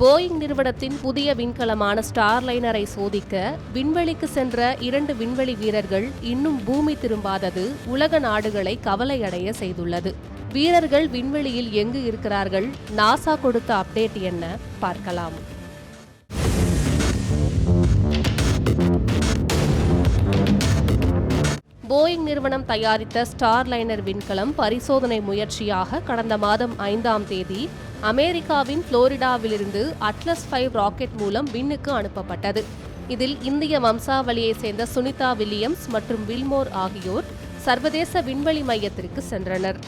Boeing நிறுவனத்தின் புதிய விண்கலமான ஸ்டார்லைனரை சோதிக்க விண்வெளிக்கு சென்ற இரண்டு விண்வெளி வீரர்கள் இன்னும் பூமி திரும்பாதது உலக நாடுகளை கவலையடைய செய்துள்ளது. வீரர்கள் விண்வெளியில் எங்கு இருக்கிறார்கள்? நாசா கொடுத்த அப்டேட் என்ன? பார்க்கலாம். போயிங் நிறுவனம் தயாரித்த ஸ்டார்லைனர் விண்கலம் பரிசோதனை முயற்சியாக கடந்த மாதம் ஐந்தாம் தேதி அமெரிக்காவின் புளோரிடாவிலிருந்து அட்லஸ் ஃபைவ் ராக்கெட் மூலம் விண்ணுக்கு அனுப்பப்பட்டது. இதில் இந்திய வம்சாவளியைச் சேர்ந்த சுனிதா வில்லியம்ஸ் மற்றும் வில்மோர் ஆகியோர் சர்வதேச விண்வெளி மையத்திற்கு சென்றனர்.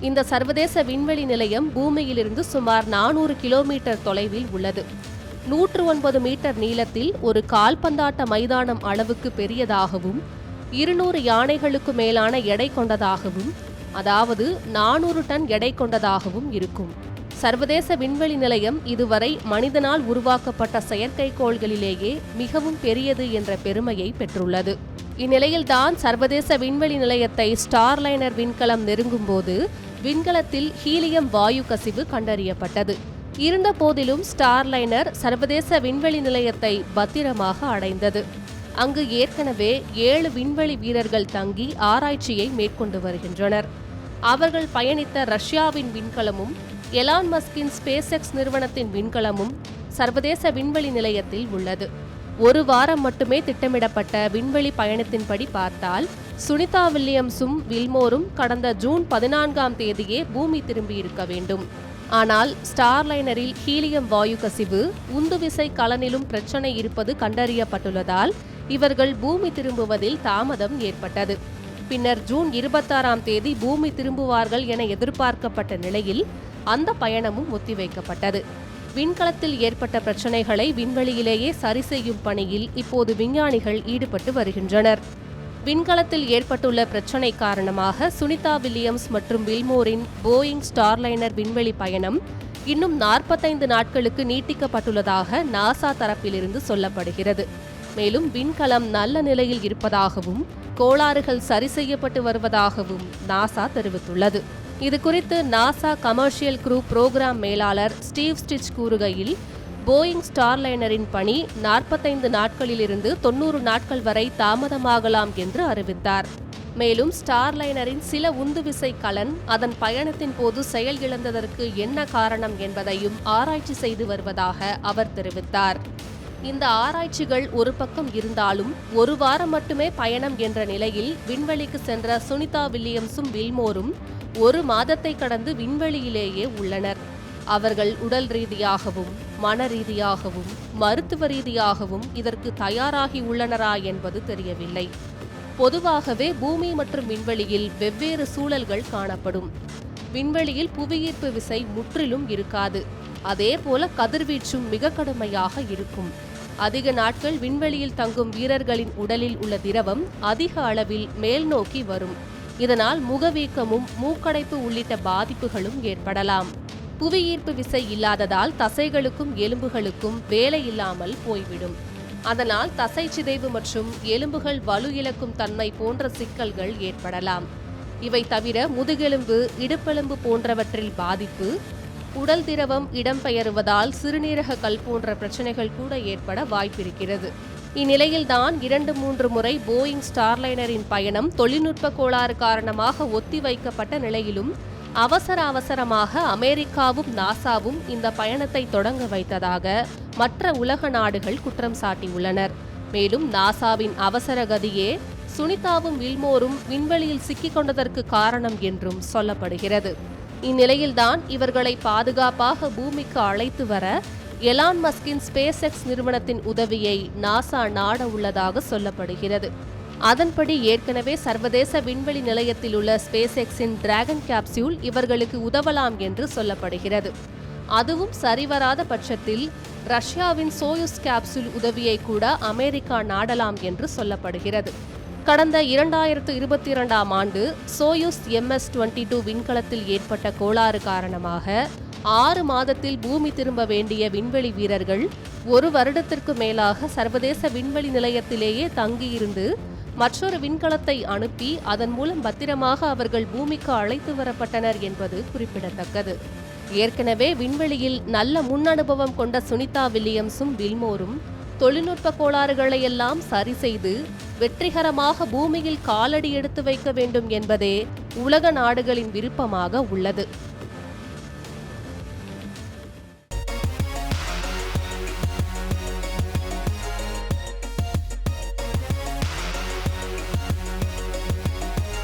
இந்த சர்வதேச விண்வெளி நிலையம் பூமியிலிருந்து சுமார் நானூறு கிலோமீட்டர் தொலைவில் உள்ளது. நூற்று ஒன்பது மீட்டர் நீளத்தில் ஒரு கால்பந்தாட்ட மைதானம் அளவுக்கு பெரியதாகவும் இருநூறு யானைகளுக்கு மேலான எடை கொண்டதாகவும் அதாவது நானூறு டன் எடை கொண்டதாகவும் இருக்கும். சர்வதேச விண்வெளி நிலையம் இதுவரை மனிதனால் உருவாக்கப்பட்ட செயற்கைக்கோள்களிலேயே மிகவும் பெரியது என்ற பெருமையை பெற்றுள்ளது. இந்நிலையில்தான் சர்வதேச விண்வெளி நிலையத்தை ஸ்டார்லைனர் விண்கலம் நெருங்கும்போது விண்கலத்தில் ஹீலியம் வாயு கசிவு கண்டறியப்பட்டது. இருந்த போதிலும் ஸ்டார்லைனர் சர்வதேச விண்வெளி நிலையத்தை பத்திரமாக அடைந்தது. அங்கு ஏற்கனவே ஏழு விண்வெளி வீரர்கள் தங்கி ஆராய்ச்சியை மேற்கொண்டு வருகின்றனர். அவர்கள் பயணித்த ரஷ்யாவின் விண்கலமும் எலான் மஸ்கின் ஸ்பேஸ் எக்ஸ் நிறுவனத்தின் விண்கலமும் சர்வதேச விண்வெளி நிலையத்தில் உள்ளது. ஒரு வாரம் மட்டுமே திட்டமிடப்பட்ட விண்வெளி பயணத்தின்படி பார்த்தால் சுனிதா வில்லியம்ஸும் வில்மோரும் கடந்த ஜூன் பதினான்காம் தேதியே பூமி திரும்பியிருக்க வேண்டும். ஆனால் ஸ்டார்லைனரில் ஹீலியம் வாயு கசிவு உந்துவிசை கலனிலும் பிரச்சனை இருப்பது கண்டறியப்பட்டுள்ளதால் இவர்கள் பூமி திரும்புவதில் தாமதம் ஏற்பட்டது. பின்னர் ஜூன் இருபத்தாறாம் தேதி பூமி திரும்புவார்கள் என எதிர்பார்க்கப்பட்ட நிலையில் அந்த பயணமும் ஒத்திவைக்கப்பட்டது. விண்கலத்தில் ஏற்பட்ட பிரச்சனைகளை விண்வெளியிலேயே சரி செய்யும் பணியில் இப்போது விஞ்ஞானிகள் ஈடுபட்டு வருகின்றனர். விண்கலத்தில் ஏற்பட்டுள்ள பிரச்சனை காரணமாக சுனிதா வில்லியம்ஸ் மற்றும் வில்மோரின் போயிங் ஸ்டார்லைனர் விண்வெளி பயணம் இன்னும் நாற்பத்தைந்து நாட்களுக்கு நீட்டிக்கப்பட்டுள்ளதாக நாசா தரப்பிலிருந்து சொல்லப்படுகிறது. மேலும் விண்கலம் நல்ல நிலையில் இருப்பதாகவும் கோளாறுகள் சரி செய்யப்பட்டு வருவதாகவும் நாசா தெரிவித்துள்ளது. இது குறித்து நாசா கமர்ஷியல் குரூப் புரோகிராம் மேலாளர் ஸ்டீவ் ஸ்டிச் கூறுகையில் போயிங் ஸ்டார்லைனரின் பணி நாற்பத்தைந்து நாட்களிலிருந்து தொன்னூறு நாட்கள் வரை தாமதமாகலாம் என்று அறிவித்தார். மேலும் ஸ்டார்லைனரின் சில உந்துவிசை கலன் அதன் பயணத்தின் போது செயல் இழந்ததற்கு என்ன காரணம் என்பதையும் ஆராய்ச்சி செய்து வருவதாக அவர் தெரிவித்தார். இந்த ஆராய்ச்சிகள் ஒரு பக்கம் இருந்தாலும் ஒரு வாரம் மட்டுமே பயணம் என்ற நிலையில் விண்வெளிக்கு சென்ற சுனிதா வில்லியம்ஸும் வில்மோரும் ஒரு மாதத்தை கடந்து விண்வெளியிலேயே உள்ளனர். அவர்கள் உடல் ரீதியாகவும் மன ரீதியாகவும் மருத்துவ ரீதியாகவும் இதற்கு தயாராகி உள்ளனரா என்பது தெரியவில்லை. பொதுவாகவே பூமி மற்றும் விண்வெளியில் வெவ்வேறு சூழல்கள் காணப்படும். விண்வெளியில் புவியீர்ப்பு விசை முற்றிலும் இருக்காது. அதே போல கதிர்வீச்சும் மிக கடுமையாக இருக்கும். அதிக நாட்கள் விண்வெளியில் தங்கும் வீரர்களின் உடலில் உள்ள திரவம் அதிக அளவில் மேல் நோக்கி வரும். இதனால் முகவீக்கமும் மூக்கடைப்பு உள்ளிட்ட பாதிப்புகளும் ஏற்படலாம். புவியீர்ப்பு விசை இல்லாததால் தசைகளுக்கும் எலும்புகளுக்கும் வேலை இல்லாமல் போய்விடும். அதனால் தசை சிதைவு மற்றும் எலும்புகள் வலு இழக்கும் தன்மை போன்ற சிக்கல்கள் ஏற்படலாம். இவை தவிர முதுகெலும்பு இடுப்பெலும்பு போன்றவற்றில் பாதிப்பு உடல் திரவம் இடம்பெயருவதால் சிறுநீரக கல் போன்ற பிரச்சனைகள் கூட ஏற்பட வாய்ப்பிருக்கிறது. இந்நிலையில்தான் இரண்டு மூன்று முறை போயிங் ஸ்டார்லைனரின் பயணம் தொழில்நுட்ப கோளாறு காரணமாக ஒத்திவைக்கப்பட்ட நிலையிலும் அவசர அவசரமாக அமெரிக்காவும் நாசாவும் இந்த பயணத்தை தொடங்க வைத்ததாக மற்ற உலக நாடுகள் குற்றம் சாட்டியுள்ளனர். மேலும் நாசாவின் அவசர கதியே சுனிதாவும் வில்மோரும் விண்வெளியில் சிக்கிக்கொண்டதற்கு காரணம் என்றும் சொல்லப்படுகிறது. இந்நிலையில்தான் இவர்களை பாதுகாப்பாக பூமிக்கு அழைத்து வர எலான் மஸ்கின் ஸ்பேஸ் எக்ஸ் நிறுவனத்தின் உதவியை நாசா நாட உள்ளதாக சொல்லப்படுகிறது. அதன்படி ஏற்கனவே சர்வதேச விண்வெளி நிலையத்தில் உள்ள ஸ்பேஸ் எக்ஸின் டிராகன் கேப்சியூல் இவர்களுக்கு உதவலாம் என்று சொல்லப்படுகிறது. அதுவும் சரிவராத பட்சத்தில் ரஷ்யாவின் சோயுஸ் கேப்சூல் உதவியை கூட அமெரிக்கா நாடலாம் என்று சொல்லப்படுகிறது. கடந்த இரண்டாயிரத்து இருபத்தி இரண்டாம் ஆண்டு சோயுஸ் எம்எஸ் டுவெண்ட்டி டூ விண்கலத்தில் ஏற்பட்ட கோளாறு காரணமாக ஆறு மாதத்தில் பூமி திரும்ப வேண்டிய விண்வெளி வீரர்கள் ஒரு வருடத்திற்கு மேலாக சர்வதேச விண்வெளி நிலையத்திலேயே தங்கியிருந்து மற்றொரு விண்கலத்தை அனுப்பி அதன் மூலம் பத்திரமாக அவர்கள் பூமிக்கு அழைத்து வரப்பட்டனர் என்பது குறிப்பிடத்தக்கது. ஏற்கனவே விண்வெளியில் நல்ல முன் அனுபவம் கொண்ட சுனிதா வில்லியம்ஸும் வில்மோரும் தொழில்நுட்ப கோளாறுகளை எல்லாம் சரி செய்து வெற்றிகரமாக பூமியில் காலடி எடுத்து வைக்க வேண்டும் என்பதே உலக நாடுகளின் விருப்பமாக உள்ளது.